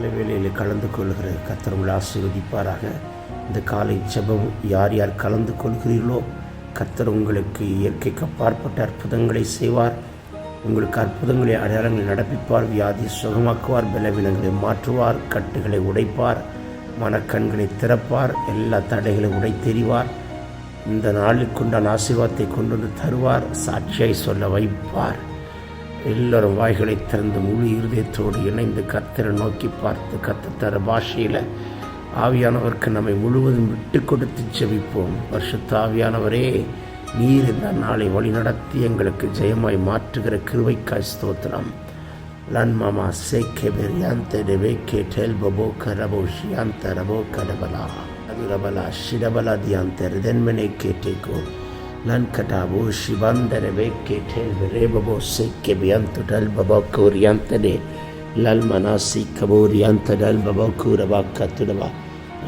காலை வேளையில் கலந்து கொள்கிற கத்தர் உங்களை ஆசீர்வதிப்பாராக. இந்த காலை ஜெபம் யார் யார் கலந்து கொள்கிறீர்களோ கத்தர் உங்களுக்கு இயற்கைக்கு அப்பாற்பட்ட அற்புதங்களை செய்வார். உங்களுக்கு அற்புதங்களை அடையாளங்களை நடப்பிப்பார் வியாதி சுகமாக்குவார் பலவீனங்களை மாற்றுவார் கட்டுகளை உடைப்பார் மனக்கண்களை திறப்பார் எல்லா தடைகளை உடைத்தெறிவார் இந்த நாளுக்குண்டான ஆசீர்வாதத்தை கொண்டு வந்து தருவார் சாட்சியாய் சொல்ல வைப்பார். எல்லோரும் வாய்களை திறந்து முழு இருதயத்தோடு இணைந்து கத்தரை நோக்கி பார்த்து கத்தத்தர தர பாஷையில் ஆவியானவருக்கு நம்மை முழுவதும் விட்டு கொடுத்து செவிப்போம் வருஷத்து ஆவியானவரே நீர் இந்த நாளை வழிநடத்தி எங்களுக்கு ஜெயமாய் மாற்றுகிற கிருவைக்காய் ஸ்தோத்திரம். லன் மாமா சேக்கே பெரியாந்த டெபேக்கே டெல் பபோ கரபோ ஷியாந்த ரபோ கடபலா. ரபலா ஷிடபலா தியாந்த ரிதன்மனை கேட்டேக்கோ lan katabo shibandere beke tel rebabo sekke bianto dal babakko riante de lal manasi kaboriante dal babakko rabakka tudaba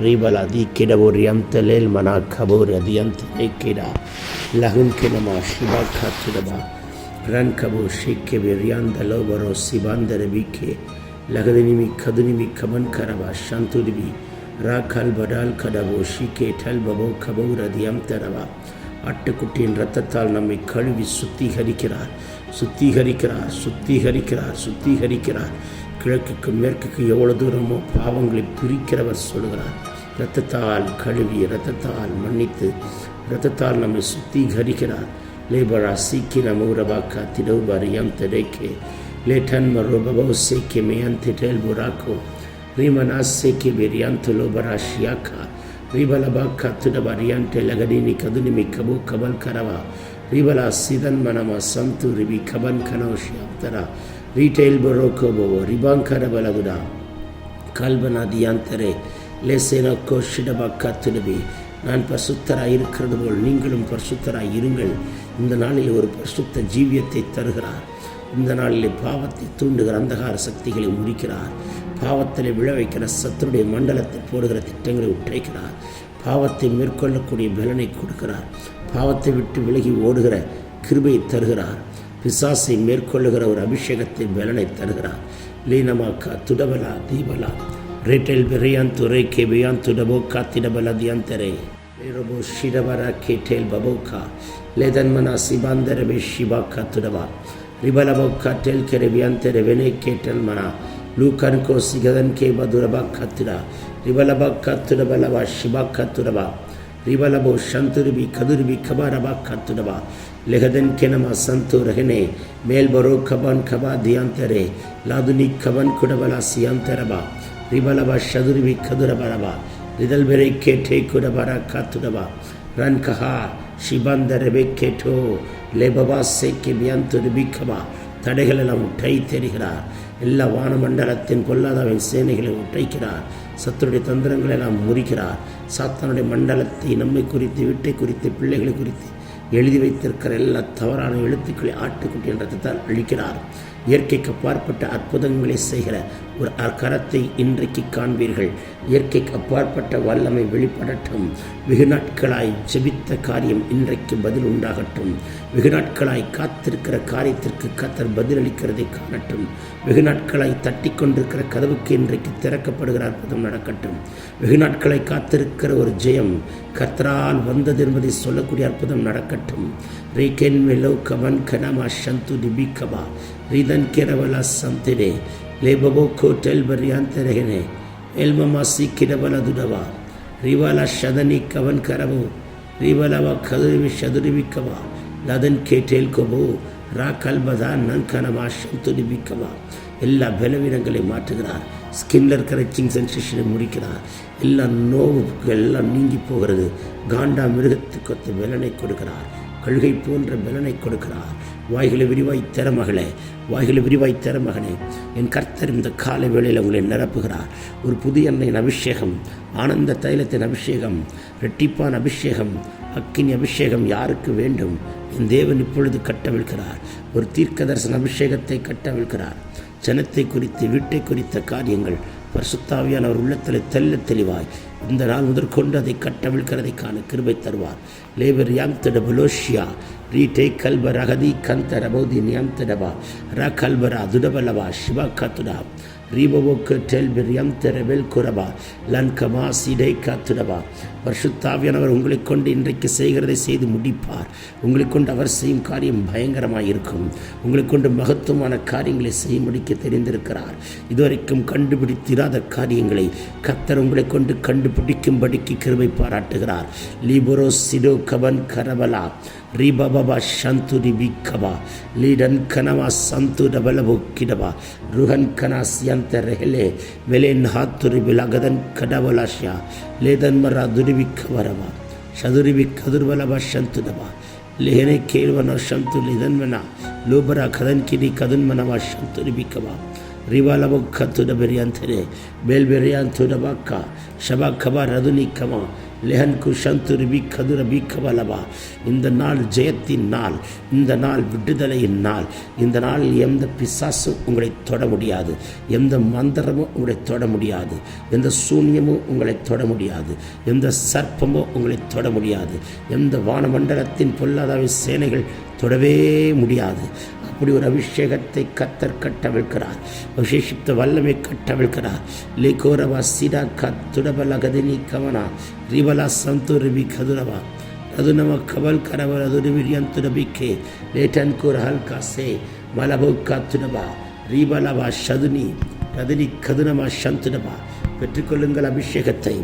ribala di kedabo riante lel mana kabori adiante ekeda lahun kenama shibakka tudaba ran kabo shekke birianda lobaro sibandere bike lagadinimi kadunimi kaman karaba shantudibi rakal badal kadabo shike tel babo kabora diamtaraba ஆட்டுக்குட்டியின் ரத்தத்தால் நம்மை கழுவி சுத்திகரிக்கிறார். சுத்திகரிக்கிறார் சுத்திகரிக்கிறார் சுத்திகரிக்கிறார். கிழக்குக்கு மேற்குக்கு எவ்வளோ தூரமோ பாவங்களை பிரிக்கிறவர் சொல்கிறார் இரத்தத்தால் கழுவி இரத்தத்தால் மன்னித்து இரத்தத்தால் நம்மை சுத்திகரிக்கிறார். லேபரா சீக்கி நமூரபாக்கா திடௌபரியம் திடைக்கே. லேட்டன் மரோபபோ சேக்கே மேயந்தி டேல் புராக்கோ. ரீமனா சேக்கே பெரியான் லோபரா ஷியாக்கா. ரிபலபாக்கா துடபரியான்டே லகடினி கதுனிமி கபு கபல் கரவா ரிபலா சிதன் மனமா சந்து ரிபி கபன் கனோஷியாந்தரா ரீட்டைல் பரோக்கோபோ ரிபாங்கர பலகுடா கல்பனா தியாந்தரே லேசேனா கோஷிடபாக்கா துடபி நான் பரிசுத்தராய் இருக்கிறது போல் நீங்களும் பரிசுத்தராய் இருங்கள் இந்த நாளில் ஒரு பரிசுத்த ஜீவியத்தை தருகிறார் இந்த நாளில் பாவத்தை தூண்டுகிற அந்தகார சக்திகளை முறிக்கிறார் பாவத்தில் விழ வைக்கிற சத்துருடைய மண்டலத்தை போடுகிற திட்டங்களை உற்றைக்கிறார். பாவத்தை மேற்கொள்ளக்கூடிய பலனை கொடுக்கிறார். பாவத்தை விட்டு விலகி ஓடுகிற கிருபையை தருகிறார். பிசாசை மேற்கொள்ளுகிற ஒரு அபிஷேகத்தை பலனை தருகிறார். லீனமாக்கா துடபலா தீபலா. ரேட்டல் பெரியான் துறை கேபியான் துடபோ காத்திடபல தியாந்தரே. லேரபோ ஷிடபரா கேட்டேல் பபோக்கா. லேதன்மனா சிபாந்தரபே ஷிபாக்கா துடவா. ரிபலபோக்கா டெல் கெரபியாந்தர வெனே கேட்டல் மனா லூக்கன்கோ மதுரபா கே பதுரபா கத்துடா ரிபலபா கத்துடபலவா ஷிபா கத்துரபா ரிபலபோ சந்துருபி கதுருபி கபாரபா கத்துரபா லெகதன் கெனமா சந்து ரகனே மேல்பரோ கபான் கபா தியாந்தரே லாதுனி கபன் குடபலா சியாந்தரபா ரிபலபா சதுருபி கதுரபரபா ரிதல் கேட்டே குடபரா காத்துடபா ரன் கஹா ஷிபாந்தரபே கேட்டோ லேபபா சேக்கே வியாந்துருபி கபா தடைகளெல்லாம் உட்டை தெரிகிறார் எல்லா வானமண்டலத்தின் பொல்லாதவன் சேனைகளை உடைக்கிறார் சத்துருடைய தந்திரங்களை எல்லாம் முறிக்கிறார். சாத்தானுடைய மண்டலத்தை நம்மை குறித்து வீட்டை குறித்து பிள்ளைகளை குறித்து எழுதி வைத்திருக்கிற எல்லா தவறான எழுத்துக்களை ஆட்டுக்குட்டி என்றதால் அழிக்கிறார். இயற்கைக்கு அப்பாற்பட்ட அற்புதங்களை செய்கிற ஒரு அக்கரத்தை இன்றைக்கு காண்பீர்கள். இயற்கைக்கு அப்பாற்பட்ட வல்லமை வெளிப்படட்டும். வெகு நாட்களாய் ஜெபித்த காரியம் இன்றைக்கு பதில் உண்டாகட்டும். வெகு நாட்களாய் காத்திருக்கிற காரியத்திற்கு கத்தர் பதிலளிக்கிறதை காணட்டும். வெகு நாட்களாய் தட்டி கொண்டிருக்கிற கதவுக்கு இன்றைக்கு திறக்கப்படுகிற அற்புதம் நடக்கட்டும். வெகு நாட்களை காத்திருக்கிற ஒரு ஜெயம் கத்தரால் வந்தது என்பதை சொல்லக்கூடிய அற்புதம் நடக்கட்டும். ரீகென் மெலோ கமன் கனமா சந்து டிபிகபா ரிதன் கிரவலா சந்திரே லேபபோ கோட்டல் பரியாந்தரகனே எல்மமா சீக்கிரவல துடவா ரிவாலா ஷதனி கவன் கரவோ ரிவலவா கதுருவி ஷதுருவிக்கவா லதன் கேட்டேல் கொபோ ரா கல்பதா நன்கனமா சந்துரிபிக்கமா எல்லா பலவீனங்களையும் மாற்றுகிறார் ஸ்கின்ல இருக்கிற சிங் சென்சேஷனை முடிக்கிறார் எல்லா நோவுகள் எல்லாம் நீங்கி போகிறது காண்டா மிருகத்துக்கு ஒத்த பலனை கொடுக்கிறார் கழுகை போன்ற பலனை கொடுக்கிறார் வாய்களை விரிவாய் தர மகளே வாய்களை விரிவாய் தர மகனே. என் கர்த்தர் இந்த காலை வேளையில் உங்களை நிரப்புகிறார். ஒரு புதிய எண்ணெயின் அபிஷேகம் ஆனந்த தைலத்தின் அபிஷேகம் ரெட்டிப்பான் அபிஷேகம் அக்கினி அபிஷேகம் யாருக்கு வேண்டும்? என் தேவன் இப்பொழுது கட்டவிழ்கிறார் ஒரு தீர்க்க தரிசன அபிஷேகத்தை கட்டவிழ்கிறார் ஜனத்தை குறித்து வீட்டை குறித்த காரியங்கள் பரிசுத்தாவியானவர் உள்ளத்தில் தெல்ல தெளிவாய். இந்த நாள் முதற்கொண்டு அதை கட்டவிழ்கிறதைக்கான கிருபை தருவார். லேபர் யாம் திடபலோஷியா ரீட்டை கல்பர் அகதி கந்த ரபோதி நியம் திடபா ர கல்பரா துடபலவா சிவா கத்துடா. ரீபவோக்கற்றல் பிரியம் தெரபெல் குரபா லன்கமா சிடை காத்துடபா பரிசுத்தாவியானவர் உங்களை கொண்டு இன்றைக்கு செய்கிறதை செய்து முடிப்பார் உங்களை கொண்டு அவர் செய்யும் காரியம் பயங்கரமாக இருக்கும் உங்களை கொண்டு மகத்துவமான காரியங்களை செய்ய முடிக்க தெரிந்திருக்கிறார் இதுவரைக்கும் கண்டுபிடித்திராத காரியங்களை கத்தர் உங்களை கொண்டு கண்டுபிடிக்கும்படிக்கு கிருபை பாராட்டுகிறார் லீபரோ சிடோ கவன் கரபலா ரிபபபா சந்துரி பிக்கபா லீடன் கனவா சந்து டபலபு கிடபா ருஹன் கனா சியந்த ரெஹலே வெலேன் ஹாத்துரி பிலகதன் கடவலாஷ்யா லேதன் மரா துரிபிக்க வரவா சதுரிபிக் கதுர்வலபா சந்துடபா ಲೇಹನೆ ಕೇಳುವನ ಶಂತು ಲಿದನ್ಮನ ಲೋಬರ ಕದನ್ ಕಿಡಿ ಕದನ್ಮನವ ಶಂತು ರಿಬಿಕವ ರಿವಾಲವ ಕತ್ತುಡ ಬೆರಿಯಂತರೆ ಬೇಲ್ ಬೆರಿಯಂತುಡಬಕ್ಕ ಶಬ ಕಬ ರದುನಿ ಕಮ லெஹன் குஷந்து ரிபி கதுர பீக்கவலவா இந்த நாள் ஜெயத்தின் நாள் இந்த நாள் விடுதலையின் நாள் இந்த நாள் எந்த பிசாசும் உங்களை தொட முடியாது எந்த மந்திரமும் உங்களை தொட முடியாது எந்த சூன்யமும் உங்களை தொட முடியாது எந்த சர்ப்பமோ உங்களை தொட முடியாது எந்த வானமண்டலத்தின் பொல்லாதாவி சேனைகள் தொடவே முடியாது. அப்படி ஒரு அபிஷேகத்தை கத்தர் கட்டவிழ்க்கிறார் விசேஷித்த வல்லமை கட்டவிழ்க்கிறார் லிகோரவா சிடா கத்துடபல கதினி கவனா ரிவலா சந்துருபி கதுரவா ರದುನಮ ಕಬಲ್ ಕರವರ ದುರ್ವಿರ್ಯಂತುರಬಿಕ್ಕೆ ಲೇಟನ್ ಕುರ ಹಲ್ಕ ಸೇ ಮಲಭೌಕ ತುನಬ ರೀಬಲವ ಶದುನಿ ರದನಿ ಕದುನಮ ಶಂತುನಬ பெற்றுக்கொள்ளுங்கள் அபிஷேகத்தை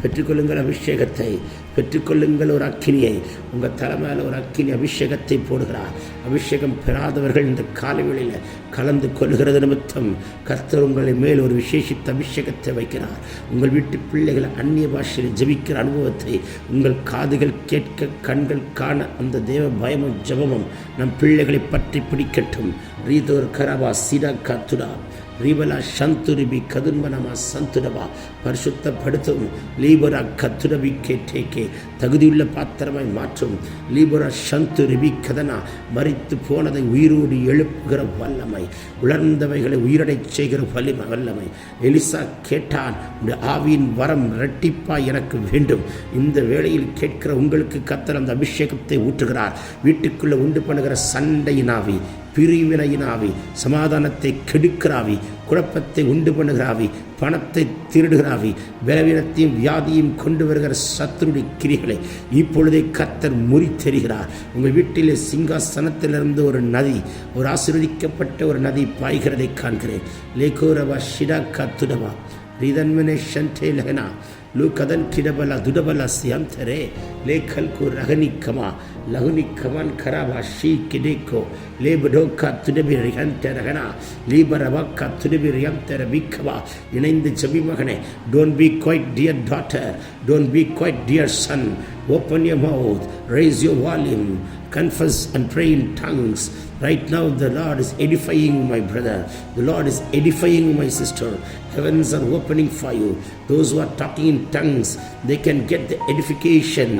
பெற்றுக்கொள்ளுங்கள் அபிஷேகத்தை பெற்றுக்கொள்ளுங்கள் ஒரு அக்கினியை. உங்கள் தலைமையில் ஒரு அக்கினி அபிஷேகத்தை போடுகிறார். அபிஷேகம் பெறாதவர்கள் இந்த காலவெளியில் கலந்து கொள்கிறது நிமித்தம் கர்த்தர் உங்களை மேல் ஒரு விசேஷித்த அபிஷேகத்தை வைக்கிறார். உங்கள் வீட்டு பிள்ளைகள் அந்நிய பாஷையில் ஜெபிக்கிற அனுபவத்தை உங்கள் காதுகள் கேட்க கண்கள் காண அந்த தேவ பயமும் ஜபமும் நம் பிள்ளைகளை பற்றி பிடிக்கட்டும். ரீதோர் கரபா சீடா காத்துடா. ரீபலா சந்துருபி கதுன்பனமா சந்துரபா பரிசுத்தப்படுத்தும் லீபரா கத்துரபி கேட்டேக்கே தகுதியுள்ள பாத்திரமாய் மாற்றும் லீபரா சந்துருபி கதனா மறித்து போனதை உயிரோடு எழுப்புகிற வல்லமை உலர்ந்தவைகளை உயிரடைச் செய்கிற வலிமை வல்லமை எலிசா கேட்டான் ஆவியின் வரம் இரட்டிப்பா எனக்கு வேண்டும் இந்த வேளையில் கேட்கிற உங்களுக்கு கத்தர் அந்த அபிஷேகத்தை ஊற்றுகிறார் வீட்டுக்குள்ளே உண்டு பண்ணுகிற சண்டையின் ஆவி பிரிவினையினாவி சமாதானத்தை கெடுக்கிறாவி குழப்பத்தை உண்டு பண்ணுகிறாவி பணத்தை திருடுகிறாவி பலவீனத்தையும் வியாதியும் கொண்டு வருகிற சத்துருடைய கிரிகளை இப்பொழுதே கத்தர் முறித்தெறிகிறார். உங்கள் வீட்டிலே சிங்காசனத்திலிருந்து ஒரு நதி ஒரு ஆசீர்வதிக்கப்பட்ட ஒரு நதி பாய்கிறதை காண்கிறேன். லேகோரவா ஷிடா கத்துடவா ரிதன்மனே ஷன்டே லெஹனா लूकदन किडबल दुडबल स्यंतरे लेखल को रघनी कमा लहुनी कमन खराबा शी किडे को ले बडो का तुने भी रियंत रघना ली बरबा का तुने भी रियंत रबिखवा இணைந்து ஜெபிமகனே don't be quiet dear daughter don't be quiet dear son open your mouth raise your volume confess and pray in tongues right now the lord is edifying my brother the lord is edifying my sister heavens are opening for you those who are talking in tongues they can get the edification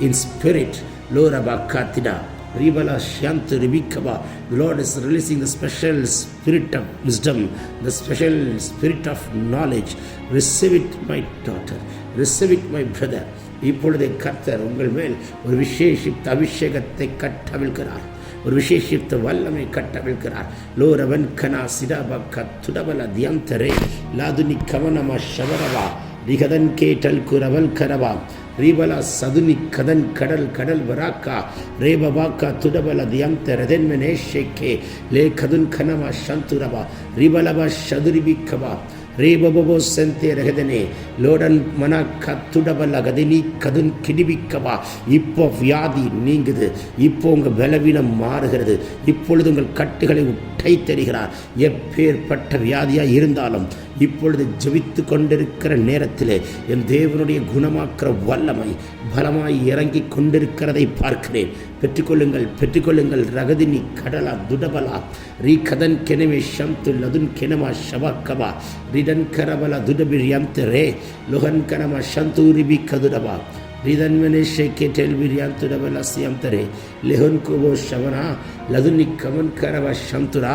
in spirit lora bakatida Ribala shant Ribikaba. The Lord is releasing the special spirit of wisdom, the special spirit of knowledge. Receive it, my daughter. Receive it, my brother. இப்பொழுதே கர்த்தர் உங்கள் மேல் ஒரு விசேஷித்த அபிஷேகத்தை கட்டவிழ்கிறார் ஒரு விசேஷித்த வல்லமை கட்டவிழ்கிறார் லோரவன் கனா சிடாபக்க துடபல தியந்தரே. லாதுனி கவனமா ஷவரவா. ரிகதன் கேட்டல் குரவல் கரவா. ரீபலா சதுனி கதன் கடல் கடல் வராக்கா. ரேபவாக்கா துடபல தியந்த ரதென்மெனே ஷேக்கே. லே கதுன் கனவா சந்துரவா ரிபலவா சதுரிபிக்கவா ரேபபோசந்தே ரகதனே லோடன் மன கத்துடபல கதினி கதுன் கிடிபிக்கவா இப்போ வியாதி நீங்குது. இப்போ உங்கள் பலவீனம் மாறுகிறது. இப்பொழுது உங்கள் கட்டுகளை உட்டை தருகிறார் எப்பேற்பட்ட வியாதியாக இருந்தாலும் இப்பொழுது ஜபித்து கொண்டிருக்கிற நேரத்தில் என் தேவனுடைய குணமாக்கிற வல்லமை பலமாய் இறங்கி கொண்டிருக்கிறதை பார்க்கிறேன். பெற்றுக்கொள்ளுங்கள் பெற்றுக்கொள்ளுங்கள். ரகதினி கடலா துடபலா. ரீ கதன் கெனவே ஷம்து லதுன் கெனமா ஷபாக்கபா ரிடன் கரபல துடபிரியம் ரே. லுகன் கனமா ஷந்தூரிபி கதுடபா ರಿದನ್ಮನೆ ಶೇಕೆ ಟೆಲ್ಬಿರಿಯಾನ್ ತುಡಬಲ ಸಿಯಂತರೆ ಲೆಹನ್ ಕುಬೋ ಶವನ ಲದುನಿ ಕಮನ್ ಕರವ ಶಂತುರ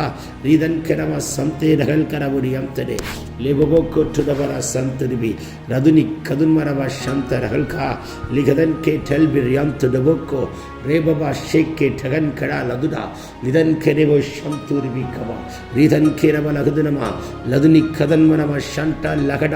ರಿದನ್ ಕರವ ಸಂತೆ ರಗಲ್ ಕರಬುರಿಯಂತರೆ ಲೆಬಬೋ ಕೊಟ್ಟುಡಬಲ ಸಂತರಿಬಿ ರದುನಿ ಕದುನ್ ಮರವ ಶಂತ ರಗಲ್ ಕಾ ಲಿಗದನ್ ಕೆ ಟೆಲ್ಬಿರಿಯಾಂ ತುಡಬೊಕ್ಕೋ ರೇಬಬ ಶೇಕೆ ಟಗನ್ ಕಡ ಲದುಡ ಲಿದನ್ ಕೆರೆವೋ ಶಂತೂರಿಬಿ ಕವ ರಿದನ್ ಕೆರವ ಲಗದುನಮ ಲದುನಿ ಕದನ್ ಮನವ ಶಂಟ ಲಗಡ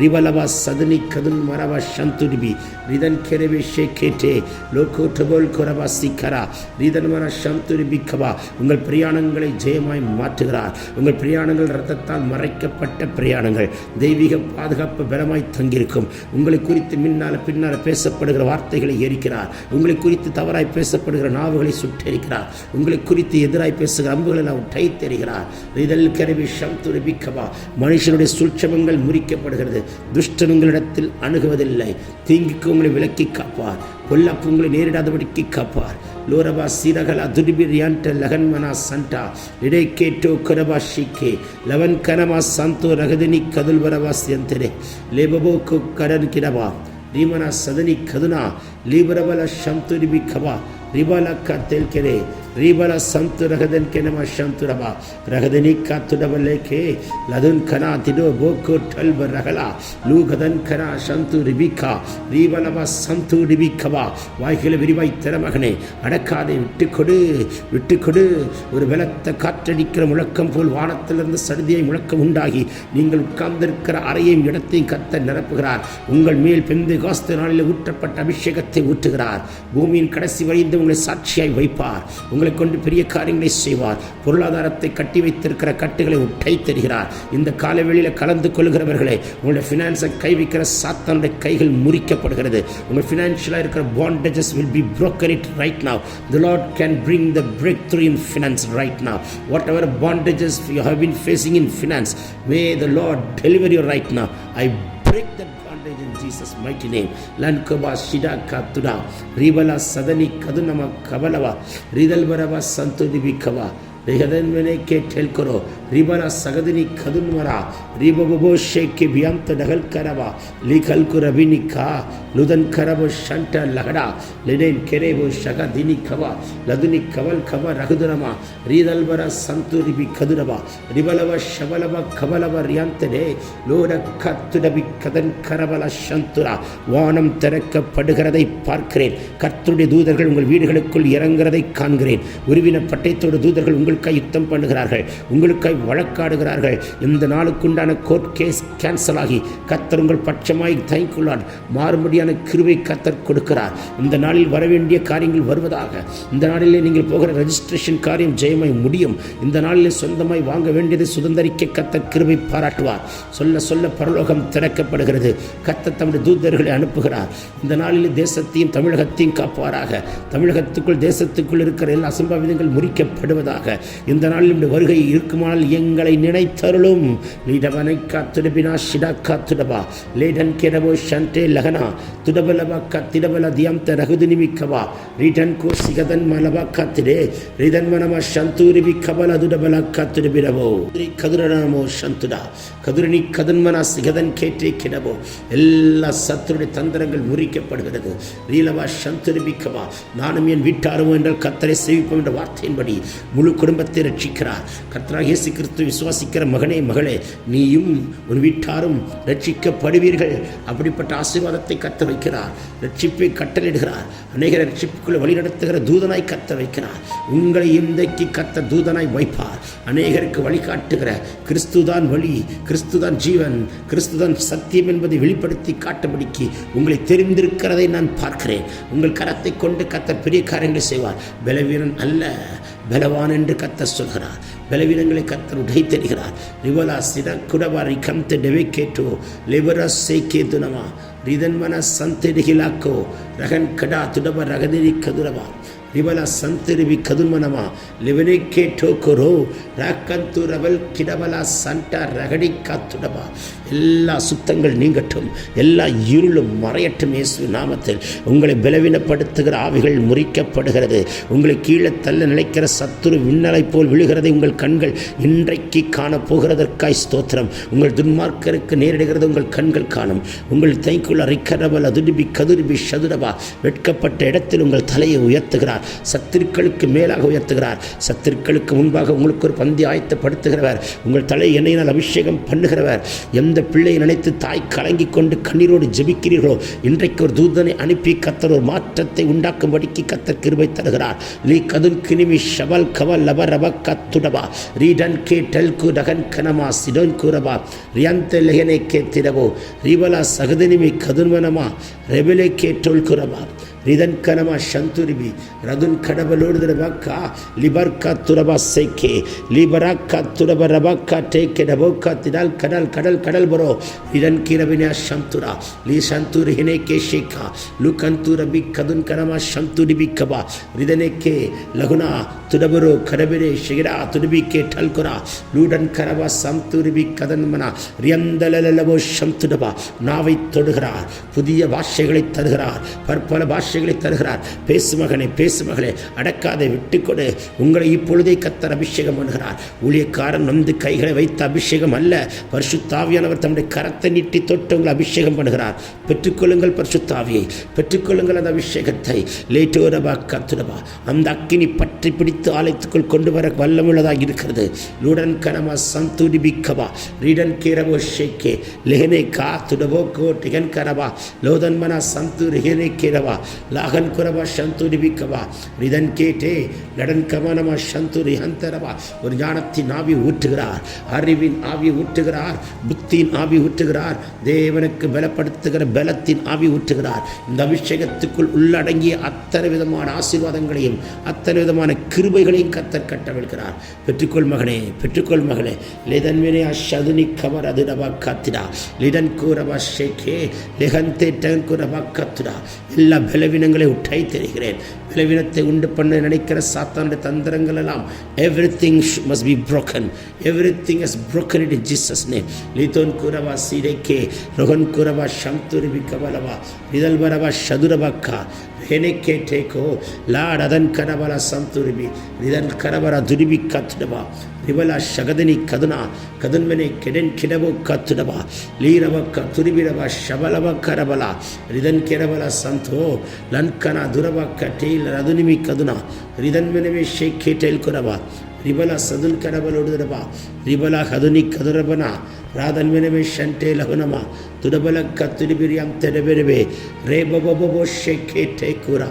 রিবালাবা সাদনি খাদুন মারাবা শান্তুরবি ரிதன் கெரவி ஷே கேட்டே லோகோ டபோல் குரபா சிக்கரா ரீதனமான சந்தூரி கவா. உங்கள் பிரயாணங்களை ஜெயமாய் மாற்றுகிறார். உங்கள் பிரயாணங்கள் ரத்தத்தால் மறைக்கப்பட்ட பிரயாணங்கள். தெய்வீக பாதுகாப்பு பலமாய் தங்கியிருக்கும். உங்களை குறித்து முன்னால் பின்னால பேசப்படுகிற வார்த்தைகளை எரிக்கிறார் உங்களை குறித்து தவறாய் பேசப்படுகிற நாவுகளை சுட்டெரிக்கிறார். உங்களை குறித்து எதிராய் பேசுகிற அம்புகளை நான் உட்டை ரிதல் இதழ் கருவி சந்தூரி பிக்கவா மனுஷனுடைய சுட்சமங்கள் முறிக்கப்படுகிறது. துஷ்டன் உங்களிடத்தில் அணுகுவதில்லை. தீங்குக்கு உங்களை விலக்கி காப்பார். பொல்லாப்பு உங்களை நேரிடாதபடிக்கு காப்பார். லோரபா சீரகலா துடிபிரியான்ட லகன்மனா சண்டா. இடை கேட்டோ கரபா ஷிக்கே. லவன் கனமா சந்தோ ரகதினி கதுல்வரவா சியந்தரே. லேபபோக்கு கடன் கிடவா. ரீமனா சதனி கதுனா. லீபரபல சம்துரிபி கபா ரிபாலக்கா தெல்கிறே ರಿಬಲ ಸಂತು ರಗದನ್ ಕೆನಮ ಶಂತುರಬ ರಗದನಿ ಕತ್ತುಡಬಲ್ಲೇಕೆ ಲದುನ್ ಖನ ತಿಡೋ ಬೋಕು ಟಲ್ಬ ರಗಲ ಲೂಗದನ್ ಖನ ಶಂತು ரிபிகா ரீபலவ சந்து ரிபிக்கவா வாய்களை விரிவாய் திற மகனே அடக்காதே விட்டு கொடு விட்டு கொடு ஒரு பலத்த காற்றடிக்கிற முழக்கம் போல் வானத்திலிருந்து சடுதியை முழக்கம் உண்டாகி நீங்கள் உட்கார்ந்திருக்கிற அறையையும் இடத்தையும் கத்த நிரப்புகிறார் உங்கள் மேல் பெந்து காஸ்து நாளில் ஊற்றப்பட்ட அபிஷேகத்தை ஊற்றுகிறார் பூமியின் கடைசி வரைந்து உங்களை சாட்சியாய் வைப்பார் உங்களை கொண்டு பெரிய காரியங்களை செய்வார் பொருளாதாரத்தை கட்டி வைத்திருக்கிற கட்டுகளை உட்டை தருகிறார் இந்த காலவெளியில் கலந்து கொள்கிறவர்களே உங்களுடைய ஃபினான்ஸை கை வைக்கிற சாத்தானுடைய கைகள் முறிக்கப்படுகிறது உங்கள் ஃபினான்ஷியலாக இருக்கிற bondages will be broken it right now the lord can bring the breakthrough in finance right now whatever bondages you have been facing in finance may the lord deliver you right now i break that bondage in jesus mighty name lankoba shida katuda ribala sadani kadunama kabalava ridalbarava santudibikava நிகதன்மனே கேட்டல் கரோ ரிபர சகதினி கதுன்மரா ரிபபோ shaky வியந்த நகல் கரவா லிகல் குரபினி கா லுதன் கரபோ ஷண்ட லகடா லினேன் கெரேபோ சகதினி கவா லதுனி கவல் கவ ரகுதுரமா ரீதல்வர சந்து ரிபி கதுரவா ரிபலவ ஷபலவ கவலவ ரியந்தனே லோர கத்துடபி கதன் கரவல சந்துரா வானம் திறக்கப்படுகிறதை பார்க்கிறேன் கர்த்துடைய தூதர்கள் உங்கள் வீடுகளுக்குள் இறங்குறதை காண்கிறேன் உருவின பட்டயத்தோடு தூதர்கள் உங்கள் உங்களுக்காய் யுத்தம் பண்ணுகிறார்கள்? உங்களுக்காய் வழக்காடுகிறார்கள்? இந்த நாளுக்குண்டான கோர்ட் கேஸ் கேன்சல் ஆகி கத்தர் உங்கள் பட்சமாய் தைக்குள்ளார் மாறுபடியான கிருவை கத்தர் கொடுக்கிறார். இந்த நாளில் வரவேண்டிய காரியங்கள் வருவதாக. இந்த நாளிலே நீங்கள் போகிற ரெஜிஸ்ட்ரேஷன் காரியம் ஜெயமாய் முடியும். இந்த நாளிலே சொந்தமாய் வாங்க வேண்டியதை சுதந்திரிக்க கத்தர் கிருவை பாராட்டுவார். சொல்ல சொல்ல பரலோகம் திறக்கப்படுகிறது. கத்த தம்முடைய தூதர்களை அனுப்புகிறார். இந்த நாளில் தேசத்தையும் தமிழகத்தையும் காப்பாராக. தமிழகத்துக்குள் தேசத்துக்குள் இருக்கிற எல்லா அசம்பாவிதங்கள் முறிக்கப்படுவதாக. இந்த நாளில் இந்த வருகை இருக்குமானால் எங்களை நினைத்தருளும். லீடவனை காத்துடபினா ஷிடா காத்துடபா லேடன் கெடபோ ஷண்டே லகனா. துடபலபா கத்திடபல தியம்த ரகுது நிமிக்கவா ரீடன் கோ சிகதன் மலபா காத்திடே. ரிதன் மனமா சந்தூரிபி கபல துடபல காத்துடபிரவோ கதுரணமோ சந்துடா கதுரணி கதன்மனா சிகதன் கேட்டே கிடவோ. எல்லா சத்துருடைய தந்திரங்கள் முறிக்கப்படுகிறது. ரீலவா சந்துரிபிக்கவா நானும் என் வீட்டாருவோம் என்றால் கத்தரை சேவிப்போம் என்ற வார்த்தையின்படி முழு குடும்ப குடும்பத்தை ரட்சிக்கிறார். கர்த்தராக இயேசு கிறிஸ்து விசுவாசிக்கிற மகனே மகளே நீயும் உன் வீட்டாரும் ரட்சிக்கப்படுவீர்கள். அப்படிப்பட்ட ஆசீர்வாதத்தை கத்த வைக்கிறார். ரட்சிப்பை கட்டளிடுகிறார் அநேக ரட்சிப்புக்குள்ள வழிநடத்துகிற தூதனாய் கத்த வைக்கிறார். உங்களை இன்றைக்கு கத்த தூதனாய் வைப்பார். அநேகருக்கு வழிகாட்டுகிற கிறிஸ்துதான் வழி கிறிஸ்துதான் ஜீவன் கிறிஸ்துதான் சத்தியம் என்பதை வெளிப்படுத்தி காட்டும்படிக்கு உங்களை தெரிந்திருக்கிறதை நான் பார்க்கிறேன். உங்கள் கரத்தை கொண்டு கத்த பெரிய காரியங்களை செய்வார். பலவீனன் அல்ல. பலவான் என்று கத்த சொல்கிறார். பலவீனங்களை கத்தர் உடைத்தருகிறார். ரிவலா சிர குடவாரி கம்த டெவிகேட்டோ லிவரா சேக்கே துனமா ரிதன்மன சந்தெடுகிலாக்கோ ரகன் கடா துடவ ரகதிரி கதுரவா. ರಿವಲ ಸಂತಿರುವಿ ಕದುಮನಮ ಲಿವನಿಕೆ ಟೋಕುರೋ ராக்கந்து ரவல் கிடவல சண்ட ரகடி காத்துடவா எல்லா சுத்தங்கள் நீங்கட்டும் எல்லா இருளும் மறையட்டும் இயேசு நாமத்தில் உங்களை பலவீனப்படுத்துகிற ஆவிகள் முறிக்கப்படுகிறது உங்களை கீழே தள்ள நிலைக்கிற சத்துரு விண்ணலை போல் விழுகிறதை உங்கள் கண்கள் இன்றைக்கு காணப்போகிறதற்காய் ஸ்தோத்திரம் உங்கள் துன்மார்க்கருக்கு நேரிடுகிறது உங்கள் கண்கள் காணும் உங்கள் தைக்குள் அரைக்கரவல் அதுடுபி கதுருபி சதுரவா வெட்கப்பட்ட இடத்தில் உங்கள் தலையை உயர்த்துகிறார் சத்திருக்களுக்கு மேலாக உயர்த்துகிறார். சத்திருக்களுக்கு முன்பாக உங்களுக்கு ஒரு பந்தி ஆயத்தப்படுத்துகிறவர். உங்கள் தலை எண்ணெயினால் அபிஷேகம் பண்ணுகிறவர். எந்த பிள்ளையை நினைத்து தாய் கலங்கி கொண்டு கண்ணீரோடு ஜெபிக்கிறீர்களோ இன்றைக்கு ஒரு தூதனை அனுப்பி கத்தர் ஒரு மாற்றத்தை உண்டாக்கும்படிக்கு கத்தர் கிருபை தருகிறார். லீ கதுன் கிணிமி ஷவல் கவல் லப ரப கத்துடபா. ரீடன் கே டெல்கு டகன் கனமா சிடோன் கூரபா ரியந்த லெஹனே கே திரவோ ரிவலா சகதினிமி கதுன்வனமா ரெபிலே கே டொல் குரபா ரிதன்கனமா சந்துருவி ரகுன் கடவுளோடுகிற பக்கா லிபர்கா துரபா சேக்கே லிபராக்கா துரப ரபாக்கா டேக்கே டபோக்கா திடால் கடல் கடல் கடல் பரோ ரிதன் கிரவினா சந்துரா லீ சந்தூர் ஹினே கே ஷேக்கா லுகந்தூர் அபி கதுன் கனமா சந்துடிபி கபா. ரிதனேக்கே லகுனா துடபரோ கடபிரே ஷிகிரா துடுபிக்கே டல்குரா லூடன் கரவா சம்துருபி கதன்மனா ரியந்தலலவோ சம்துடபா நாவை தொடுகிறார் புதிய பாஷைகளை தருகிறார் பற்பல பாஷை பாஷைகளை தருகிறார். பேசு மகனே பேசு மகளே அடக்காதை விட்டுக்கொடு. உங்களை இப்பொழுதே கத்தர் அபிஷேகம் பண்ணுகிறார். ஊழியக்காரன் வந்து கைகளை வைத்த அபிஷேகம் அல்ல. பரிசுத்தாவியானவர் தம்முடைய கரத்தை நீட்டி தொட்டு உங்களை அபிஷேகம் பண்ணுகிறார். பெற்றுக்கொள்ளுங்கள் பரிசுத்தாவியை. பெற்றுக்கொள்ளுங்கள் அந்த அபிஷேகத்தை. லேட்டோரபா கத்துடபா அந்த அக்கினி பற்றி பிடித்து ஆலயத்துக்குள் கொண்டு வர வல்லமுள்ளதாக இருக்கிறது. லூடன் கனமா சந்தூரி பிக்கபா ரீடன் கீரவோ ஷேக்கே. லெஹனே கா துடவோ கோ டிகன் கரவா. லோதன்மனா சந்தூர் ஹேனே கீரவா. லாகன் குரவா சந்தூரி பிக்கபா ரிதன் கேட்டே லடன் கமனமா சந்தூரி ஹந்தரபா ஒரு ஞானத்தின் ஆவி ஊற்றுகிறார் அறிவின் ஆவி ஊற்றுகிறார் புத்தியின் ஆவி ஊற்றுகிறார் தேவனுக்கு பலப்படுத்துகிற பலத்தின் ஆவி ஊற்றுகிறார் இந்த அபிஷேகத்துக்குள் உள்ளடங்கிய அத்தனை விதமான ஆசீர்வாதங்களையும் அத்தனை விதமான கிருபைகளையும் கத்தர் கட்டவிழ்கிறார் பெற்றுக்கொள் மகனே பெற்றுக்கொள் மகளே லிதன்வினே அஷதுனி கவர் அதுடபா காத்திடா லிதன் கூறபா ஷேகே லிகந்தே டன் கூறபா கத்துடா எல்லா பலவி பலவீனங்களை உற்றை தெரிகிறேன். பலவீனத்தை உண்டு பண்ண நினைக்கிற சாத்தானுடைய தந்திரங்கள் எல்லாம் everything must be broken everything is broken it Jesus name லிதோன் குரவா சீடைக்கே ரோகன் குரவா ஷம் துருபி கவலவா ரிதல் வரவா சதுரவா கா ಟೇಕೋ ಲಾಡ್ ಅದನ್ ಕರಬಲ ಸಂತುರಿಬಿ ರಿದನ್ ಕರಬರ ದುರಿಬಿ ಕತ್ತುಡಬ ರಿಬಲ ಶಗದನಿ ಕದನ ಕದನ್ಮನೆ ಕೆಡೆನ್ ಕೆಡಬೋ ಕತ್ತುಡಬ ಲೀರವ ತುರಿಬಿರವ ಶಬಲವ ಕರಬಲ ರಿದನ್ ಕೆರಬಲ ಸಂತೋ ಲನ್ಕನ ದುರವ ಕಟೀಲ್ ರದುನಿಮಿ ಕದುನ ರಿದನ್ಮನೆ ಶೇಖೆ ಟೇಲ್ಕುರವ ರಿಬಲ ಸದುನ್ ಕರಬಲೊಡುದರಬ ರಿಬಲ ಹದುನಿ ಕದುರಬನ ರಾಧನ್ಮೆನವೆ ಶಂಟೆ ಲಹುನಮ ತುಡಬಲಕ್ಕ ತುಡಿಬಿರಿಯಂ ತೆಡಬೆರಬೆ ರೇ ಬಬಬೋ ಶೆಕ್ಕೆ ಟೇಕುರ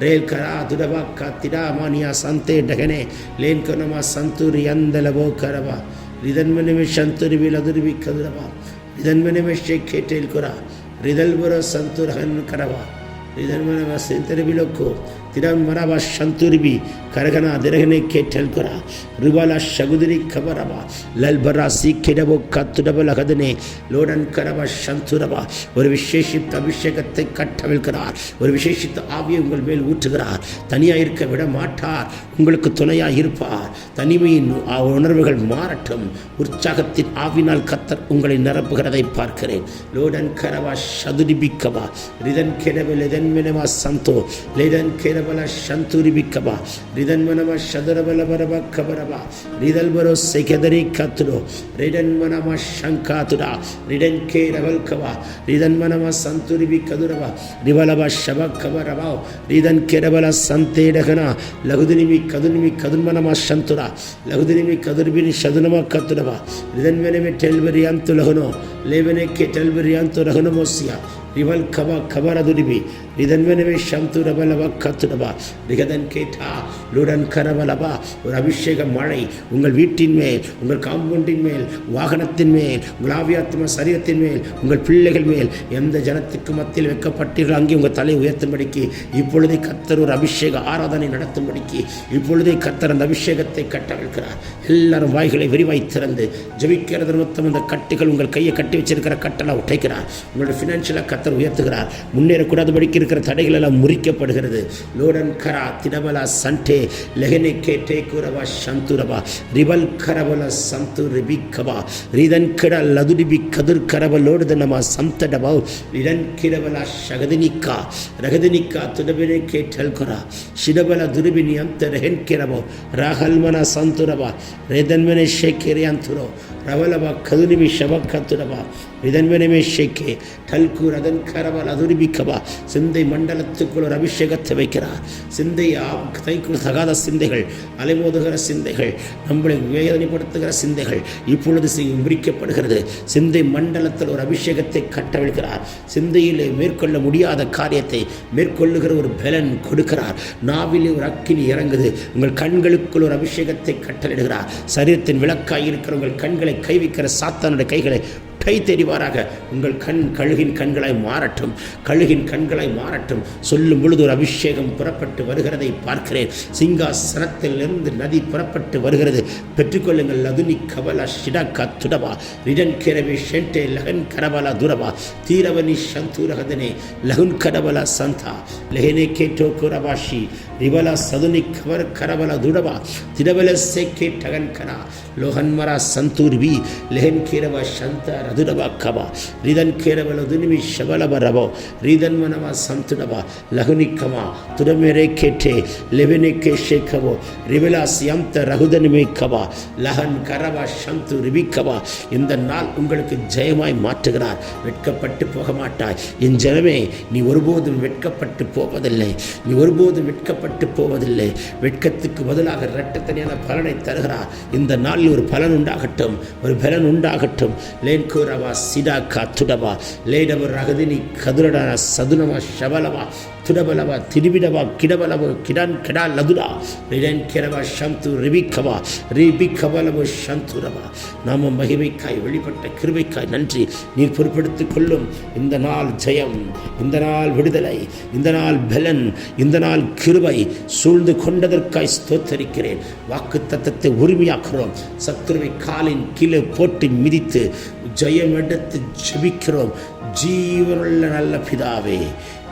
ರೇಲ್ ಕರ ತುಡಬಕ್ಕ ತಿಡಾಮಾನಿಯ ಸಂತೆ ಡಗನೆ ಲೇನ್ ಕನಮ ಸಂತೂರಿ ಅಂದಲಬೋ ಕರವ ರಿದನ್ಮೆನವೆ ಶಂತುರಿಬಿ ಲದುರಿಬಿ ಕದುರವ ರಿದನ್ಮೆನವೆ ಶೆಕ್ಕೆ ಟೇಲ್ಕುರ ರಿದಲ್ಬುರ ಸಂತೂರ ಹನ್ ಕರವ ರಿದನ್ಮೆನವ ಸೆಂತರಿಬಿಲೊಕ್ಕು ತಿರಂ திடம் வரவா சந்துருவி கரகனா திரகனை கேட்டல்குரா ருபாலா சகுதிரி கபரவா லல்பரா சீக்கிடவோ கத்துடபல் அகதனே லோடன் கரவ சந்துரவா ஒரு விசேஷித்த அபிஷேகத்தை கட்டவிழ்கிறார். ஒரு விசேஷித்த ஆவியை உங்கள் மேல் ஊற்றுகிறார். தனியாக இருக்க விட மாட்டார் உங்களுக்கு துணையாக இருப்பார் தனிமையின் உணர்வுகள் மாறட்டும். உற்சாகத்தின் ஆவினால் கத்தர் உங்களை நிரப்புகிறதை பார்க்கிறேன். லோடன் கரவா சதுரிபிக்கவா ரிதன் கெடவில் இதன் மினவா சந்தோ லிதன் கெட ಬಲ ಶಂತುರಿ ಬಿಕ್ಕಬ ರಿದನ್ಮನಮ ಶದರಬಲ ಬರಬ ಖಬರಬ ರಿದಲ್ ಬರೋ ಸೆಕೆದರಿ ಕತ್ರು ರಿಡನ್ಮನಮ ಶಂಕಾತುರ ರಿಡನ್ ಕೇ ರಬಲ್ ಕವ ರಿದನ್ಮನಮ ಸಂತುರಿ ಬಿ ಕದುರವ ರಿಬಲಬ ಶಬ ಖಬರಬ ರಿದನ್ ಕೆರಬಲ ಸಂತೇಡಗನ ಲಘುದಿನಿಮಿ ಕದುನಿಮಿ ಕದುನ್ಮನಮ ಶಂತುರ ಲಘುದಿನಿಮಿ ಕದುರ್ಬಿನಿ ಶದುನಮ ಕತ್ತುರವ ರಿದನ್ಮನಮೆ ಟೆಲ್ಬರಿ ಅಂತು ಲಘುನೋ ಲೇವನೆಕ್ಕೆ ಟೆಲ್ಬರಿ ಅಂತು ರಘುನಮೋಸ್ಯ ರಿವಲ್ ಖಬ ಖಬರ ದುರಿಬಿ ரிதன்வனவே ஷம்துரபலவ கத்துடபா ரிகதன் கேட்டா லுடன் கரவலபா ஒரு அபிஷேக மழை உங்கள் வீட்டின் மேல் உங்கள் காம்பவுண்டின் மேல் வாகனத்தின் மேல் உங்கள் ஆவியாத்ம சரீரத்தின் மேல் உங்கள் பிள்ளைகள் மேல் எந்த ஜனத்துக்கு மத்தியில் வைக்கப்பட்டீர்கள் அங்கே உங்கள் தலை உயர்த்தும்படிக்கு இப்பொழுதே கத்தர் ஒரு அபிஷேக ஆராதனை நடத்தும்படிக்கு இப்பொழுதே கத்தர் அந்த அபிஷேகத்தை கட்டவிழ்கிறார் எல்லாரும் வாய்களை விரிவாய் திறந்து ஜபிக்கிறது நிமித்தம் அந்த கட்டுகள் உங்கள் கையை கட்டி வச்சிருக்கிற கட்டளை உடைக்கிறார் உங்களுடைய ஃபினான்ஷியலாக கத்தர் உயர்த்துகிறார். முன்னேறக்கூடாது படிக்கிற இருக்கிற தடைகள் எல்லாம் முறிக்கப்படுகிறது. லோடன் கரா திடபலா சண்டே லெஹனி கே டேக்குரவா சந்துரவா ரிபல் கரபல சந்து ரிபிக்கபா ரிதன் கிட லதுரிபி கதிர் கரபலோடு நம சந்தடபா ரிதன் கிடபலா ஷகதினிக்கா ரகதினிக்கா துடபினே கே டெல்கரா ஷிடபல துருபினி அந்த ரெஹன் கிரபோ ராகல்மன சந்துரபா ரிதன்மனே ஷேக்கிரியாந்துரோ ரவலபா கதுரிபி ஷபக்கத்துரபா ரிதன்மனமே ஷேக்கே டல்கு ரதன் கரபல் அதுரிபிக்கபா சிந்தை மண்டலத்துக்குள் ஒரு அபிஷேகத்தை வைக்கிறார். சிந்தை தைக்குள் தகாத சிந்தைகள் அலைமோதுகிற சிந்தைகள் நம்மளை வேதனைப்படுத்துகிற சிந்தைகள் இப்பொழுது முறிக்கப்படுகிறது. சிந்தை மண்டலத்தில் ஒரு அபிஷேகத்தை கட்டவிழ்கிறார் சிந்தையிலே மேற்கொள்ள முடியாத காரியத்தை மேற்கொள்ளுகிற ஒரு பலன் கொடுக்கிறார். நாவிலே ஒரு அக்கினி இறங்குது. உங்கள் கண்களுக்குள் ஒரு அபிஷேகத்தை கட்டளிடுகிறார் சரீரத்தின் விளக்காய் இருக்கிற உங்கள் கண்களை கைவிக்கிற சாத்தானுடைய கைகளை கை தெரிவாராக. உங்கள் கண் கழுகின் கண்களை மாறட்டும். கழுகின் கண்களை மாறட்டும். சொல்லும் பொழுது ஒரு அபிஷேகம் புறப்பட்டு வருகிறதை பார்க்கிறேன். சிங்காசனத்திலிருந்து நதி புறப்பட்டு வருகிறது. பெற்றுக்கொள்ளுங்கள். லதுனி கபல ஷிடக துடவா. ரிடன் கிரவி ஷென்டே லகன் கரபல துரவா. தீரவனி சந்தூரகதனே லகுன் கடவலா சந்தா. லெஹனே கேட்டோ குரவாஷி. ரிபல சதுனி கவர் கரபல துடபா திரபல சேக்கே டகன் கரா ಲೋಹನ್ಮರ ಸಂತೂರ್ವಿ ಲೆಹನ್ ಕೇರವ ಶಂತ ರದುಡವ ಕಬ ರಿದನ್ ಕೇರವಲ ದುನಿಮಿ ಶಬಲಬ ರಬೋ ರಿದನ್ ಮನವ ಸಂತುಡವ ಲಹುನಿ ಕಮ ತುಡಮೆರೆ ಕೆಟ್ಟೆ ಲೆವೆನೆ ಕೆ ಶೇಖವೋ ரிவிலாஸ் யம்த ரகுதனுமே கபா லஹன் கரவ சந்து ரிபிக்கபா இந்த நாள் உங்களுக்கு ஜெயமாய் மாற்றுகிறார் வெட்கப்பட்டு போக மாட்டாய் என் ஜனமே நீ ஒருபோதும் வெட்கப்பட்டு போவதில்லை நீ ஒருபோதும் வெட்கப்பட்டு வெட்கப்பட்டு போவதில்லை வெட்கத்துக்கு பதிலாக இரட்டத்தனியான பலனை தருகிறார். இந்த நாளில் ஒரு பலன் உண்டாகட்டும். ஒரு பலன் உண்டாகட்டும். லேன்கோரவா சிடாக்கா துடவா. லேடவர் அகதினி கதுரடா சதுனவா சபலவா துடபலவா திருவிடவா கிடபலவோ கிடன் கிடா லகுடா. ரிடன் கிரவா சந்து ரிபிக்கவா ரிபிக்கவலவோ சந்துரவா நாம மகிமைக்காய் வெளிப்பட்ட கிருமைக்காய் நன்றி. நீர் பொறுப்படுத்திக் கொள்ளும் இந்த நாள் ஜெயம் இந்த நாள் விடுதலை இந்த நாள் பலன் இந்த நாள் கிருவை சூழ்ந்து கொண்டதற்காய் ஸ்தோத்தரிக்கிறேன். வாக்கு தத்தத்தை உரிமையாக்குகிறோம். சத்துருவை காலின் கீழே போட்டு மிதித்து ஜெயம் எடுத்து ஜபிக்கிறோம். ஜீவனுள்ள நல்ல பிதாவே